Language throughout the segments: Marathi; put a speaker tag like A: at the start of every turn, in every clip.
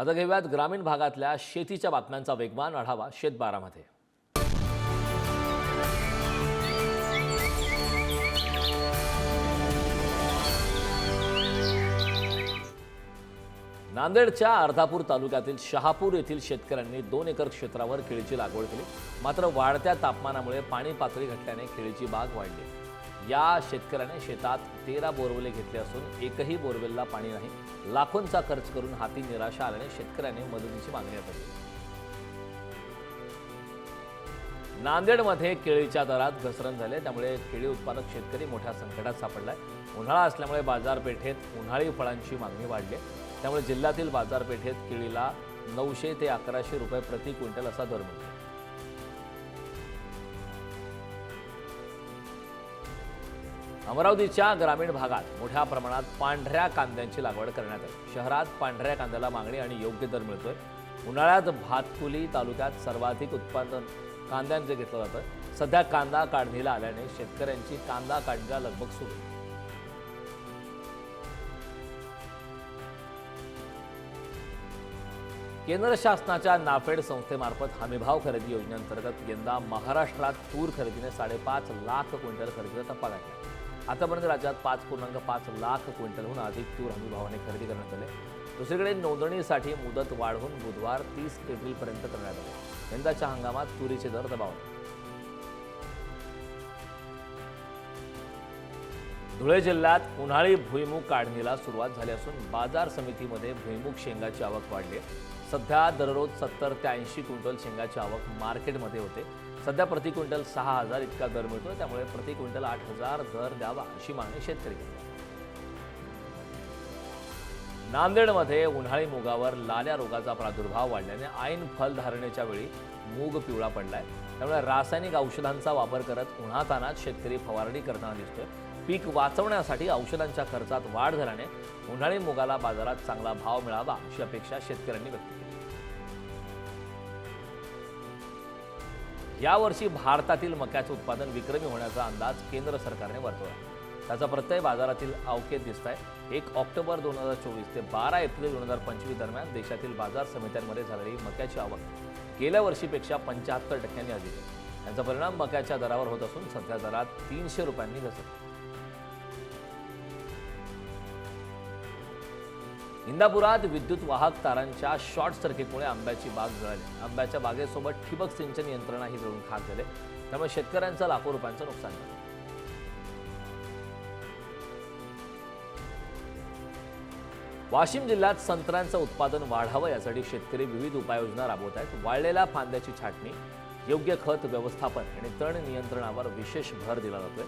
A: आता घेऊयात ग्रामीण भागातल्या शेतीच्या बातम्यांचा वेगवान आढावा शेतबारामध्ये. नांदेडच्या अर्धापूर तालुक्यातील शहापूर येथील शेतकऱ्यांनी दोन एकर क्षेत्रावर केळीची लागवड केली. मात्र वाढत्या तापमानामुळे पाणी पातळी घटल्याने केळीची बाग वाढली. या शेतकऱ्याने शेतात तेरा बोरवेले घेतले असून एकही बोरवेलला पाणी नाही. लाखोंचा खर्च करून हाती निराशा आल्याने शेतकऱ्याने मदतीची मागणी केली नांदेडमध्ये केळीच्या दरात घसरण झाले त्यामुळे केळी उत्पादक शेतकरी मोठ्या संकटात सापडलाय उन्हाळा असल्यामुळे बाजारपेठेत उन्हाळी फळांची मागणी वाढली आहे. त्यामुळे जिल्ह्यातील बाजारपेठेत केळीला नऊशे ते अकराशे रुपये प्रति क्विंटल असा दर मिळतो. अमरावतीच्या ग्रामीण भागात मोठ्या प्रमाणात पांढऱ्या कांद्यांची लागवड करण्यात आली. शहरात पांढऱ्या कांद्याला मागणी आणि योग्य दर मिळतोय. उन्हाळ्यात भातकुली तालुक्यात सर्वाधिक उत्पादन कांद्यांचं घेतलं जातं. सध्या कांदा काढणीला आल्याने शेतकऱ्यांची कांदा काढणीला लगबग सुरू. आहे. केंद्र शासनाच्या नाफेड संस्थेमार्फत हमीभाव खरेदी योजनेअंतर्गत यंदा महाराष्ट्रात तूर खरेदीने साडेपाच लाख क्विंटल खरेदीचा टप्पा गाठला. आतापर्यंत राज्यात पाच पूर्णांक पाच लाख क्विंटलहून अधिक तूर हमीभावाने खरेदी करण्यात आले. दुसरीकडे नोंदणीसाठी मुदत वाढवून बुधवार तीस एप्रिलपर्यंत करण्यात आले. यंदाच्या हंगामात तुरीचे दर दबावले. धुळे जिल्ह्यात उन्हाळी भुईमुग काढणीला सुरुवात झाली असून बाजार समितीमध्ये भुईमुग शेंगाची आवक वाढली आहे. सध्या दररोज सत्तर ते ऐंशी क्विंटल शेंगाची आवक मार्केटमध्ये होते. सध्या प्रति क्विंटल सहा हजार इतका दर मिळतो त्यामुळे प्रति क्विंटल आठ हजार दर द्यावा अशी मागणी शेतकरी करतात. नांदेडमध्ये उन्हाळी मुगावर लाल्या रोगाचा प्रादुर्भाव वाढल्याने ऐन फलधारणेच्या वेळी मूग पिवळा पडलाय. त्यामुळे रासायनिक औषधांचा वापर करत उन्हातानात शेतकरी फवारणी करताना दिसतोय. पीक वाचवण्यासाठी औषधांच्या खर्चात वाढ झाल्याने उन्हाळी मुगाला बाजारात चांगला भाव मिळावा अशी अपेक्षा शेतकऱ्यांनी व्यक्त केली. यावर्षी भारतातील मक्याचे उत्पादन विक्रमी होण्याचा अंदाज केंद्र सरकारने वर्तवला. त्याचा प्रत्यय बाजारातील अवकेत दिसत आहे एक ऑक्टोबर दोन हजार चोवीस ते बारा एप्रिल दोन हजार पंचवीस दरम्यान देशातील बाजार समित्यांमध्ये झालेली मक्याची आवक गेल्या वर्षीपेक्षा पंच्याहत्तर टक्क्यांनी अधिक आहे. याचा परिणाम मक्याच्या दरावर होत असून सध्या दरात तीनशे रुपयांनी घसरला. इंदापुरात विद्युत वाहक तारांच्या शॉर्ट सर्किटमुळे आंब्याची बाग जळाली. आंब्याच्या बागेसोबत ठिबक सिंचन यंत्रणाही जळून खाक झाले. त्यामुळे शेतकऱ्यांचं लाखो रुपयांचं नुकसान झालं. वाशिम जिल्ह्यात संत्र्यांचं उत्पादन वाढावं यासाठी शेतकरी विविध उपाययोजना राबवत आहेत. वाळलेल्या फांद्याची छाटणी योग्य खत व्यवस्थापन आणि तण नियंत्रणावर विशेष भर दिला जातोय.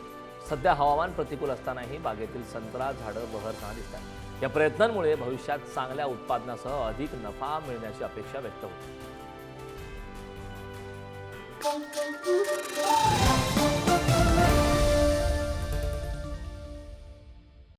A: सध्या हवामान प्रतिकूल असतानाही बागेतील संत्रा झाडं बहरताना दिसतात. या प्रयत्नांमुळे भविष्यात चांगल्या उत्पादनासह अधिक नफा मिळण्याची अपेक्षा व्यक्त होते.